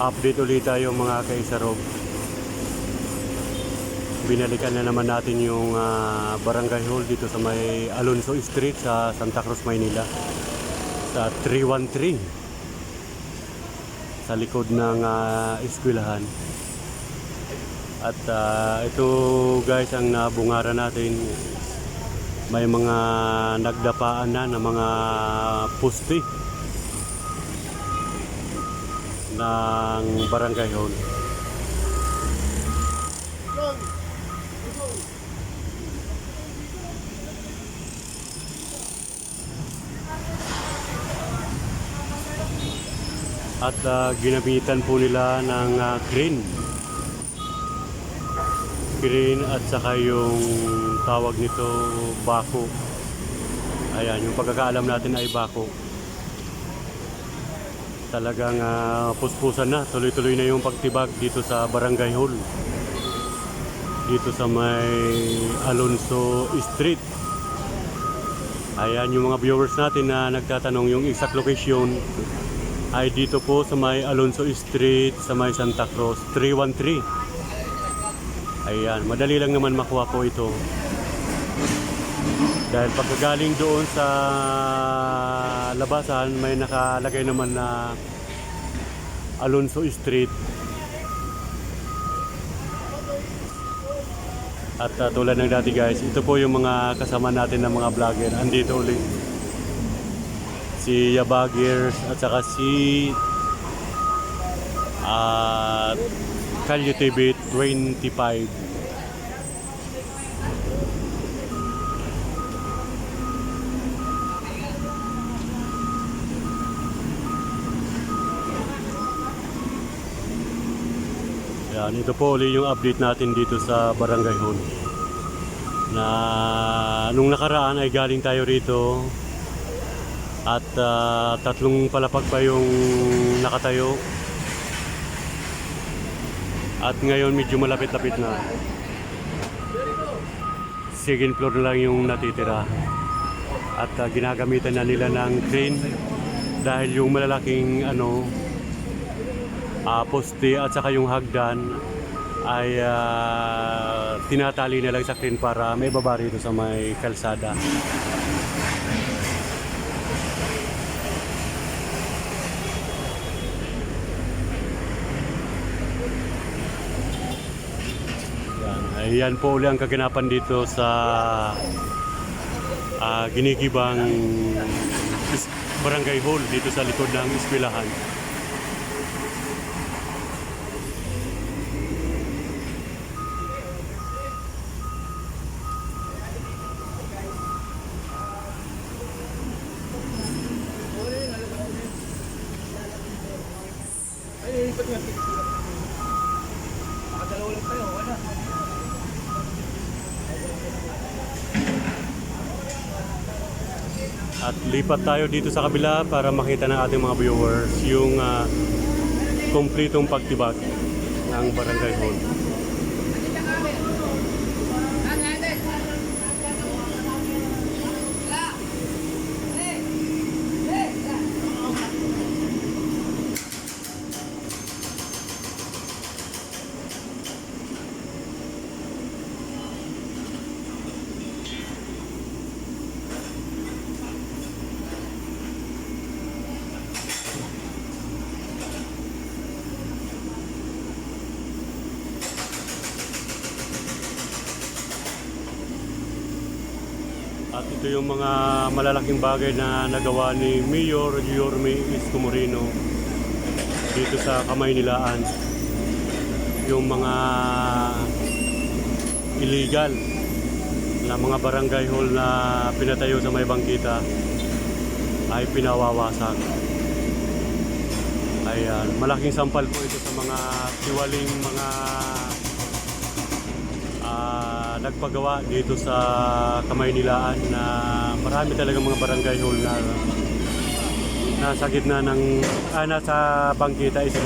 update ulit tayo mga kaisarog. Binalikan na naman natin yung ah, barangay hall dito sa may Alonso Street sa Santa Cruz, Maynila. Sa 313. Sa likod ng ah, eskwelahan. At ah, ito guys ang nabungaran natin. May mga nagdapaan na ng mga pusti ng barangay hall. At ah, ginamitan po nila ng ah, crane. Crane at saka yung tawag nito bako. Ayan, yung pagkakaalam natin ay bako. Talagang ah, puspusan na, tuloy-tuloy na yung pagtibag dito sa Barangay Hall. Dito sa may Alonso Street. Ayan yung mga viewers natin na nagtatanong yung exact location ay dito po sa may Alonso Street, sa may Santa Cruz, 313. Ayan, madali lang naman makuha po ito. Dahil pagkagaling doon sa labasan, may nakalagay naman na Alonso Street. At uh, tulad ng dati guys, ito po yung mga kasama natin ng mga vlogger. Andito ulit si Yabagers at saka si at Kalye TV 25 Yan, ito po ulit yung update natin dito sa Barangay Hall. Na nung nakaraan ay galing tayo rito at ah, tatlong palapag pa yung nakatayo. At ngayon medyo malapit-lapit na. Second floor lang yung natitira. At ah, ginagamitan na nila ng crane dahil yung malalaking ano ah, poste at saka yung hagdan ay ah, tinatali na lang sa crane para may baba rito sa may kalsada. Yan, ayan po uli ang kaganapan dito sa ah, Ginigibang Barangay Hall dito sa likod ng eskwelahan. At lipat tayo dito sa kabila para makita ng ating mga viewers yung ah, kumpletong pagtibag ng Barangay Hall. At ito yung mga malalaking bagay na nagawa ni Mayor Yorme Isko Moreno dito sa Kamay Nilaan. Yung mga illegal na mga barangay hall na pinatayo sa may bangkita ay pinawawasak. Ayan, malaking sampal po ito sa mga tiwaling mga ah, nagpagawa dito sa Kamay Nilaan na marami talagang mga barangay hall na nasa gitna ng ah, nasa bangkita isa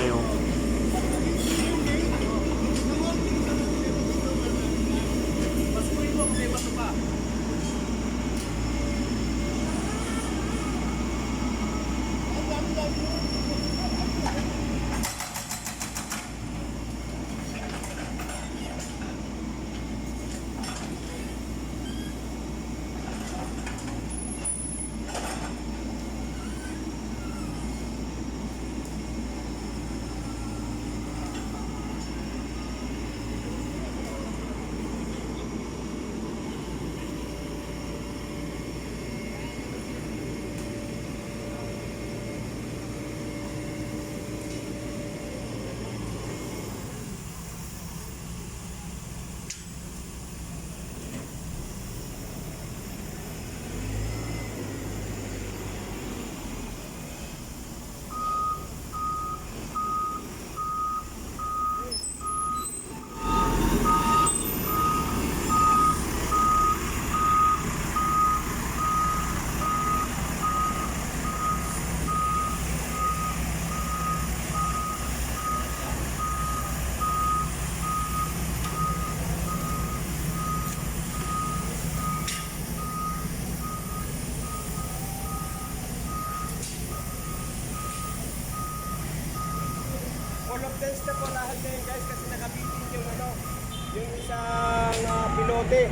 of them na po lahat na guys kasi nakabitin yung ano, yung isang ah, pilote.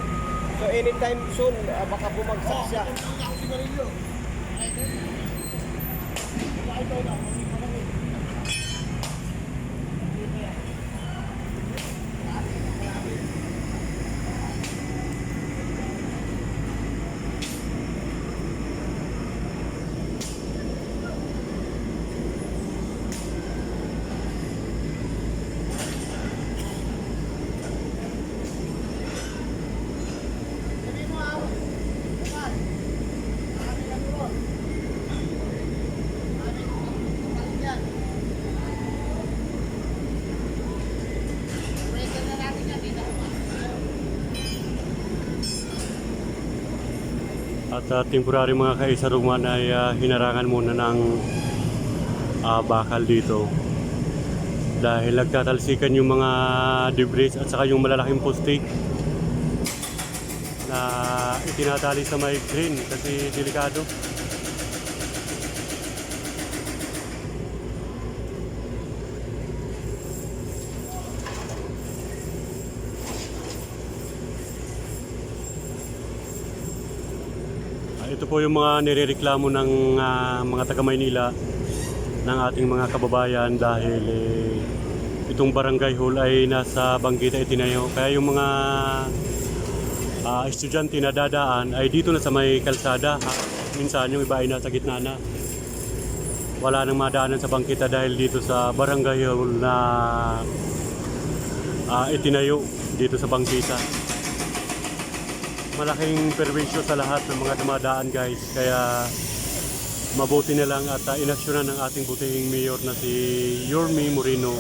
So anytime soon, ah, baka bumagsak siya. At uh, temporary mga kaisaruman ay ah, hinarangan muna ng ah, bakal dito. Dahil nagtatalsikan yung mga debris at saka yung malalaking poste na itinatali sa may green kasi delikado. Po yung mga nirereklamo ng ah, mga taga Maynila ng ating mga kababayan dahil eh, itong barangay hall ay nasa Bangkita itinayo. Kaya yung mga ah, estudyante na dadaan ay dito na sa may kalsada. Ha? Minsan yung iba ay nasa gitna na. Wala nang madaanan sa Bangkita dahil dito sa barangay hall na ah, itinayo dito sa Bangkita malaking perwisyo sa lahat ng mga dumadaan guys. Kaya mabuti na lang at uh, inaksyonan ng ating butihing mayor na si Yormi Moreno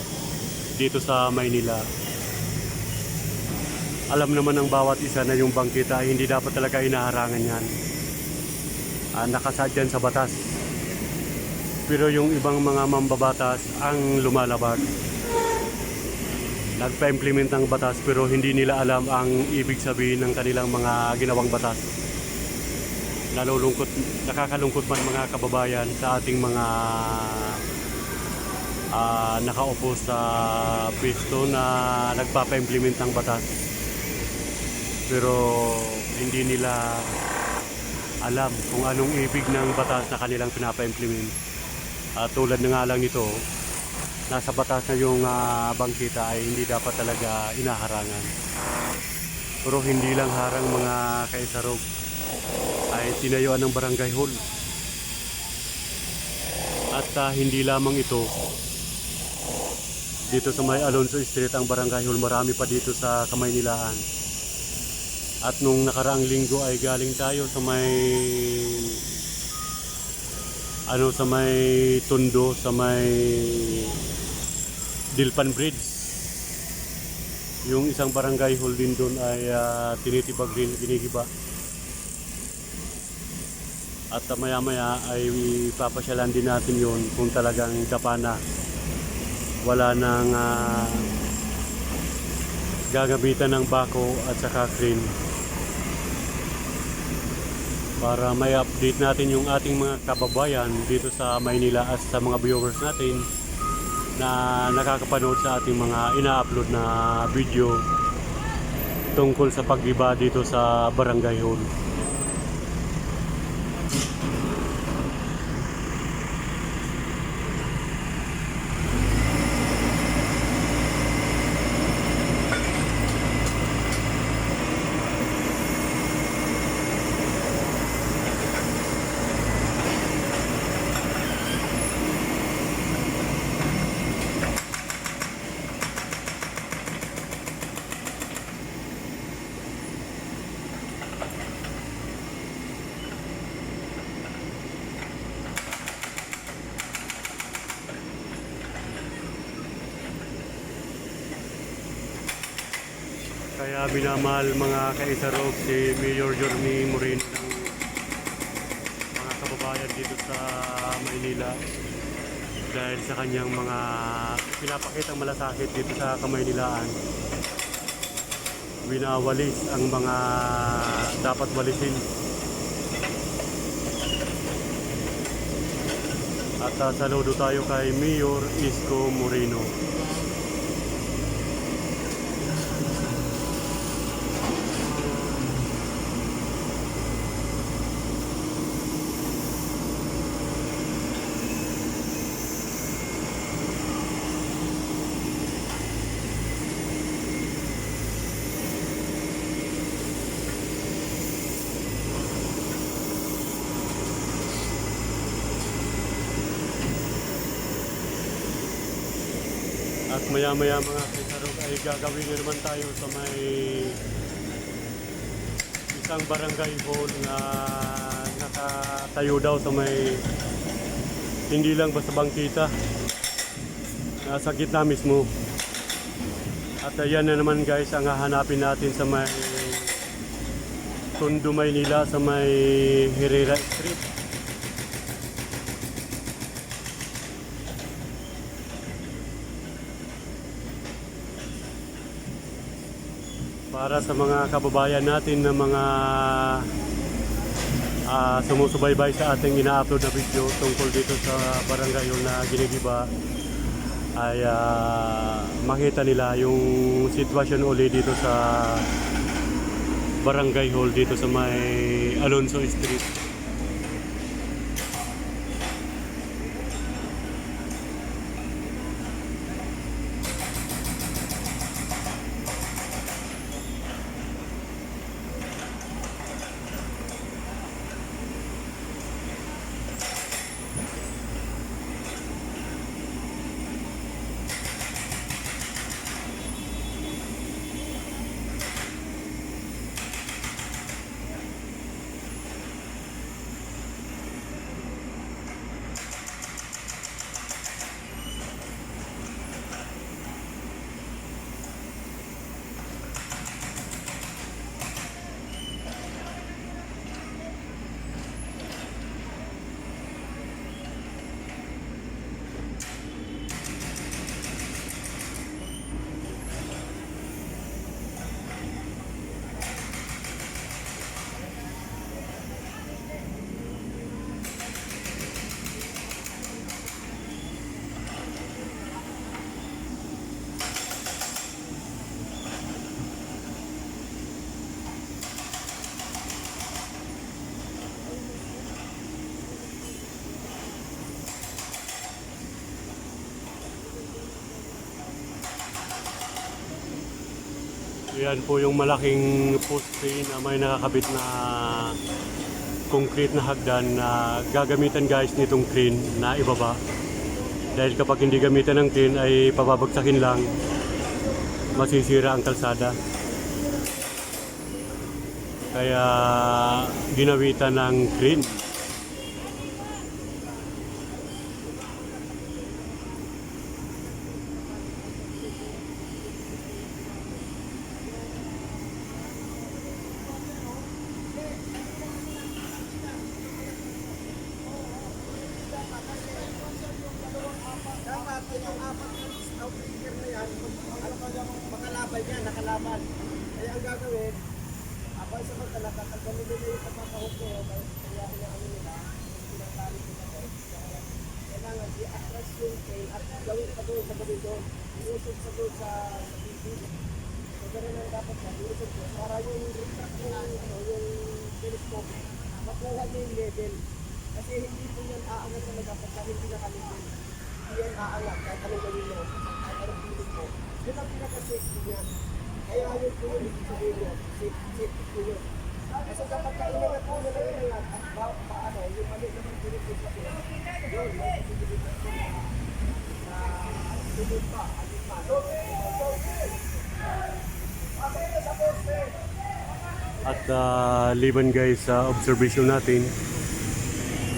dito sa Maynila. Alam naman ng bawat isa na yung bangkita ay hindi dapat talaga inaharangan yan. Uh, nakasadyan sa batas. Pero yung ibang mga mambabatas ang lumalabag nagpa-implement ng batas pero hindi nila alam ang ibig sabihin ng kanilang mga ginawang batas. Nalulungkot, nakakalungkot man mga kababayan sa ating mga ah, nakaupo sa pisto na nagpapa-implement ng batas. Pero hindi nila alam kung anong ibig ng batas na kanilang pinapa-implement. At tulad na nga lang nito, nasa batas na yung ah, bangkita ay hindi dapat talaga inaharangan. Pero hindi lang harang mga kaisarog ay tinayuan ng barangay hall. At ah, hindi lamang ito, dito sa may Alonso Street ang barangay hall, marami pa dito sa Kamaynilaan. At nung nakaraang linggo ay galing tayo sa may ano sa may Tondo, sa may Dilpan Bridge. Yung isang barangay hall din doon ay ah, tinitibag rin, ginigiba. At maya maya ay papasyalan din natin yon kung talagang dapa na. Wala nang ah, gagamitan ng bako at saka crane para may update natin yung ating mga kababayan dito sa Maynila at sa mga viewers natin na nakakapanood sa ating mga ina-upload na video tungkol sa pagiba dito sa Barangay Hall. Kaya minamahal mga kaisarog si Mayor Jormi Moreno mga kababayan dito sa Maynila dahil sa kanyang mga pinapakitang malasakit dito sa Kamaynilaan. Winawalis ang mga dapat walisin. At uh, saludo tayo kay Mayor Isko Moreno. At maya-maya mga kaisarog ay gagawin na naman tayo sa may isang barangay hall na nakatayo daw sa may hindi lang basta bangkita. Nasa gitna mismo. At ayan na naman guys ang hahanapin natin sa may Tondo, Maynila sa may Herrera Street. Para sa mga kababayan natin na mga ah, sumusubaybay sa ating ina-upload na video tungkol dito sa barangay Hall na ginigiba ay ah, makita nila yung sitwasyon uli dito sa barangay hall dito sa may Alonso Street. Yan po yung malaking poste na may nakakabit na concrete na hagdan na gagamitan guys nitong crane na ibaba. Dahil kapag hindi gamitan ng crane ay pababagsakin lang, masisira ang kalsada. Kaya ginawitan ng crane. Dapat yung apat na outrigger na yan, ano pa yung makalaban yan, nakalaban. Kaya ang gagawin, ako ay sa magkala, tatanggalin nila yung kapapahok ko, kaya inaano nila, pinatali nila ko. Kaya Kailangan i-atras yung train at gawin pa doon sa gabi doon. Iusog sa doon sa sa TV. So ganun ang dapat na, iusog ko. Para yung refract yung, ano, yung telescope, makuha niya yung level. Kasi hindi po yan aangat talaga pagka hindi nakalibin. Hindi yan aangat kahit anong gawin mo, kahit anong pilit mo. Yun ang pinaka-safety niya. Kaya yun po yun, niya, safe- safety po yun. Kasi kapag mo at paano, yung mali naman mo sa yun, yun, may posibilidad po na sunod pa, alin sa. At ah, liban guys sa observation natin,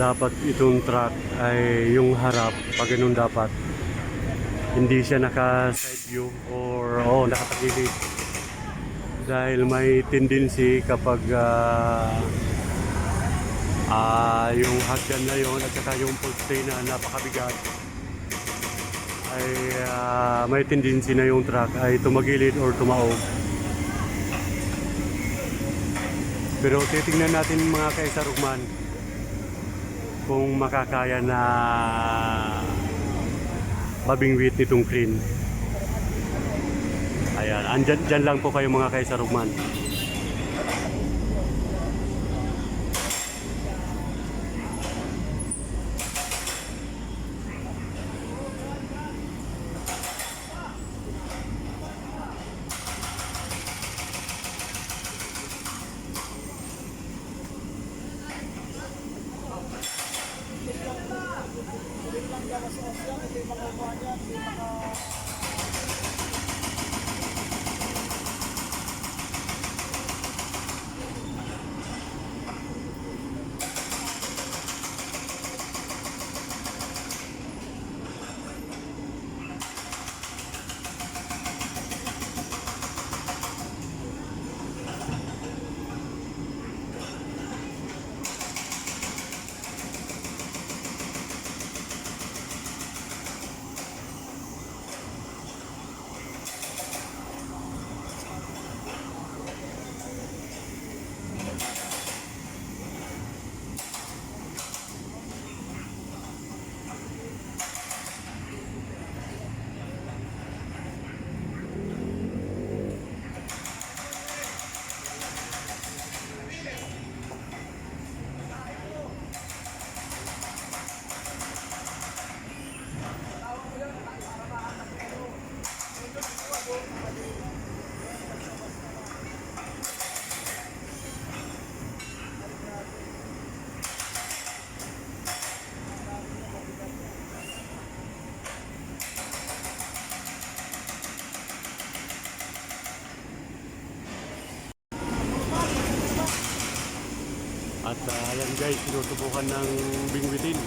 dapat itong truck ay yung harap, pag dapat. Hindi siya naka side view or oh, nakatagilid. Dahil may tendency kapag ah, ah, yung hagdan na yon at saka yung poste na napakabigat ay ah, may tendency na yung truck ay tumagilid or tumaog. Pero titingnan natin mga kaisarugman kung makakaya na mabingwit nitong crane. Ayan, andyan dyan lang po kayo mga kaisarugman. Uh, ayan guys, sinusubukan ng bingwitin.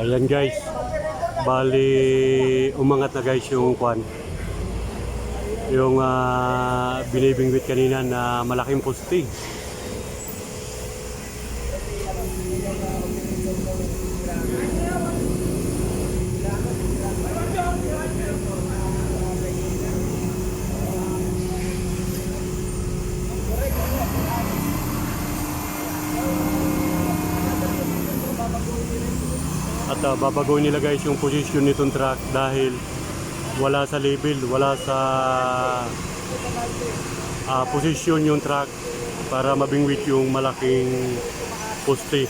Yan guys. Bali, umangat na guys yung kwan. Yung ah, binibingwit kanina na malaking poste. Uh, babagoy nila guys yung position nitong truck dahil wala sa label, wala sa ah, posisyon yung truck para mabingwit yung malaking poste.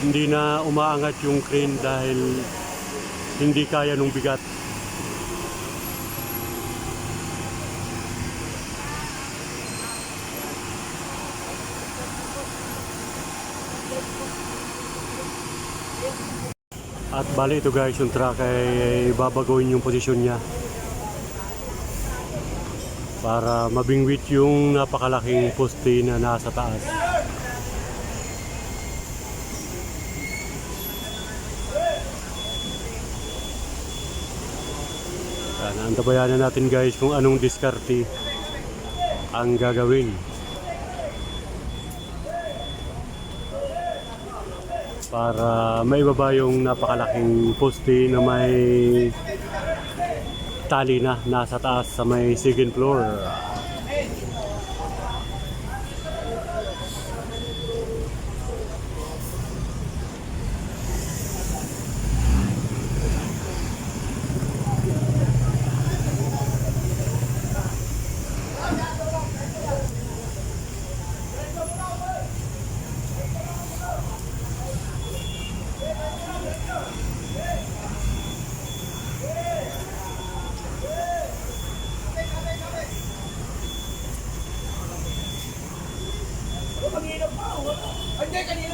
Hindi na umaangat yung crane dahil hindi kaya nung bigat. At bali ito guys, yung truck ay babagoyin yung posisyon niya para mabingwit yung napakalaking poste na nasa taas. Yan, antabayanan natin guys kung anong diskarte ang gagawin. Para maibaba yung napakalaking poste na may tali na nasa taas sa may second floor. 안녕히 가세요.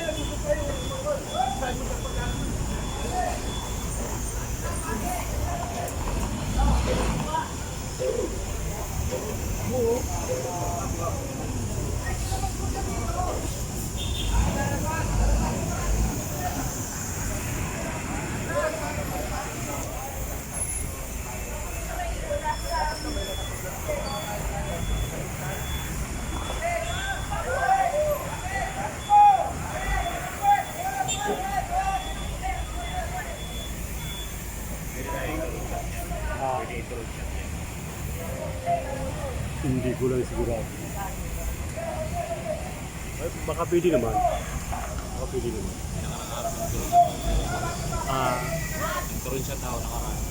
Pwede naman. Baka pwede naman. Ah, Turon siya tao nakakain.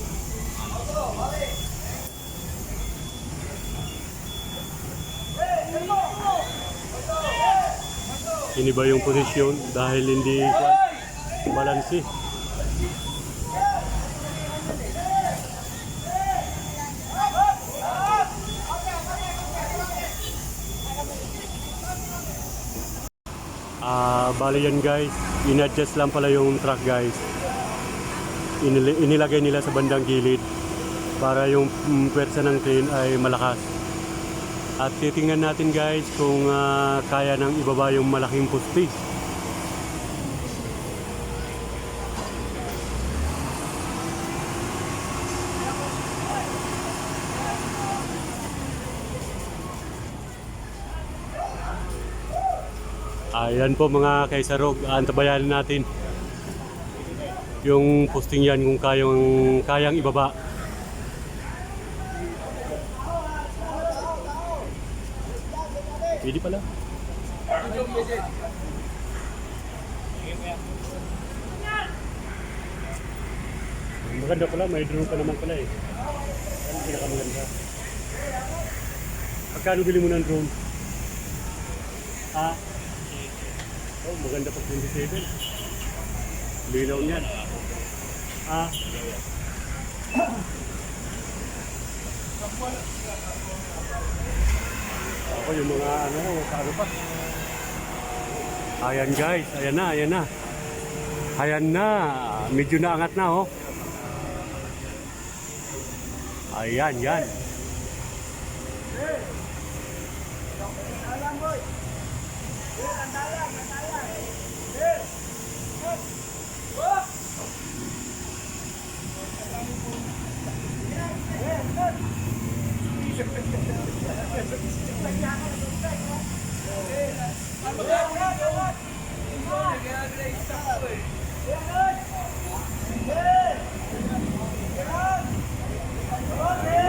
iniba yung posisyon dahil hindi balansi. Bali yan guys. In-adjust lang pala yung truck guys. Inil- inilagay nila sa bandang gilid para yung mm, pwersa ng crane ay malakas. At titingnan natin guys kung ah, kaya nang ibaba yung malaking poste. Ayan po mga kaisarog, antabayan natin yung posting yan kung kayang, kayang ibaba. Pwede pala. Maganda pala, may drone ka naman pala eh. Ang pinakamaganda. Pagkano bili mo ng drone? Ah? Oh, maganda pa 27. Linaw niyan. Ah? Ako yung mga ano, paano pa? Ayan guys, ayan na, ayan na. Ayan na, medyo naangat na oh. Ayan, yan.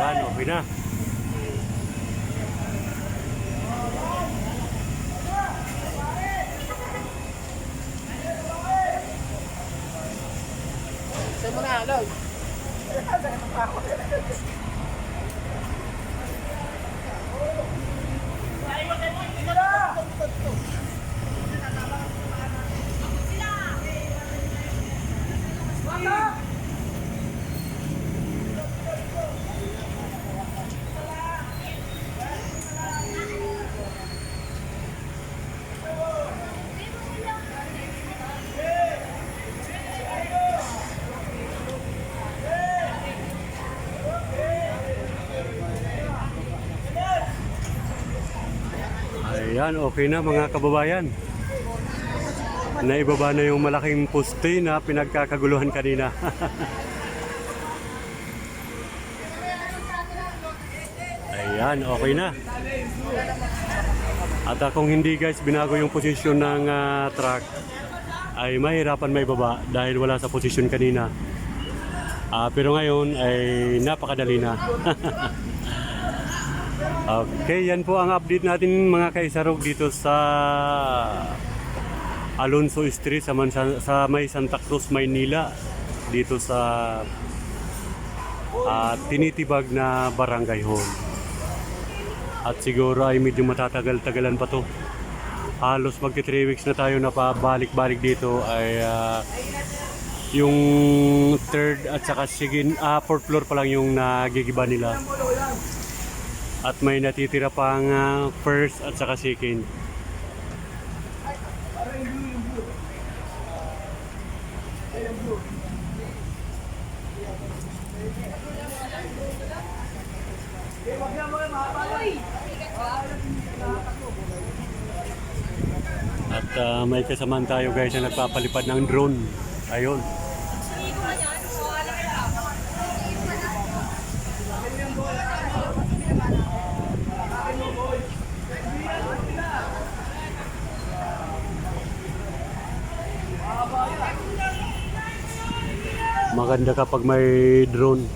Ayan, okay na. Sa'yo mo na, hello. Ayan, okay na mga kababayan. Naibaba na yung malaking poste na pinagkakaguluhan kanina. Ayan, okay na. At ah, kung hindi guys, binago yung posisyon ng ah, truck, ay mahirapan may baba dahil wala sa posisyon kanina. Ah, pero ngayon ay napakadali na. Okay, yan po ang update natin mga kaisarog dito sa Alonso Street sa, Mansa- sa may Santa Cruz, Maynila. Dito sa ah, tinitibag na barangay hall. At siguro ay medyo matatagal-tagalan pa to. Halos magti 3 weeks na tayo na pabalik-balik dito ay ah, yung third at saka sigin, ah, fourth floor pa lang yung nagigiba nila. At may natitira pang ah, first at saka second. At ah, may kasamaan tayo guys na nagpapalipad ng drone. Ayun. Maganda kapag may drone.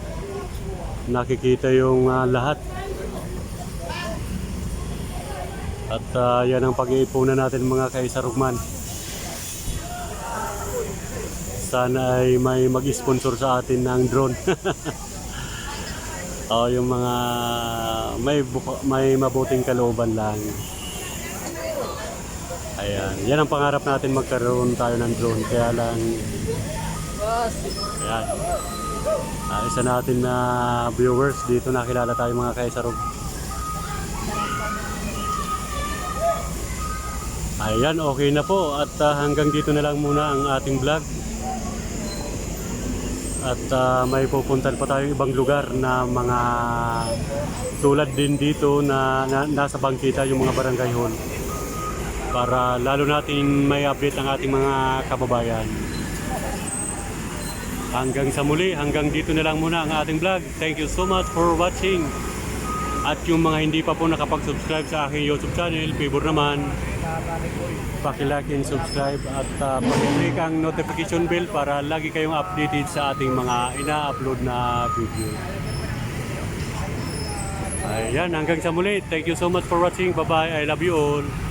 Nakikita yung ah, lahat. At ah, yan ang pag-iipunan natin mga kaisarugman. Sana ay may mag-sponsor sa atin ng drone. o yung mga may may mabuting kalooban lang. Ayan, yan ang pangarap natin magkaroon tayo ng drone. Kaya lang Ayan. Ah, isa natin na viewers dito nakilala tayo mga kaisarog. Ayan, okay na po. At ah, hanggang dito na lang muna ang ating vlog. At ah, may pupuntan pa tayo ibang lugar na mga tulad din dito na, na nasa bangkita yung mga barangay hall. Para lalo natin may update ang ating mga kababayan. Hanggang sa muli, hanggang dito na lang muna ang ating vlog. Thank you so much for watching. At yung mga hindi pa po nakapag-subscribe sa aking YouTube channel, favor naman, Paki-like and subscribe at uh, paki-click ang notification bell para lagi kayong updated sa ating mga ina-upload na video. Ayan, hanggang sa muli. Thank you so much for watching. Bye-bye. I love you all.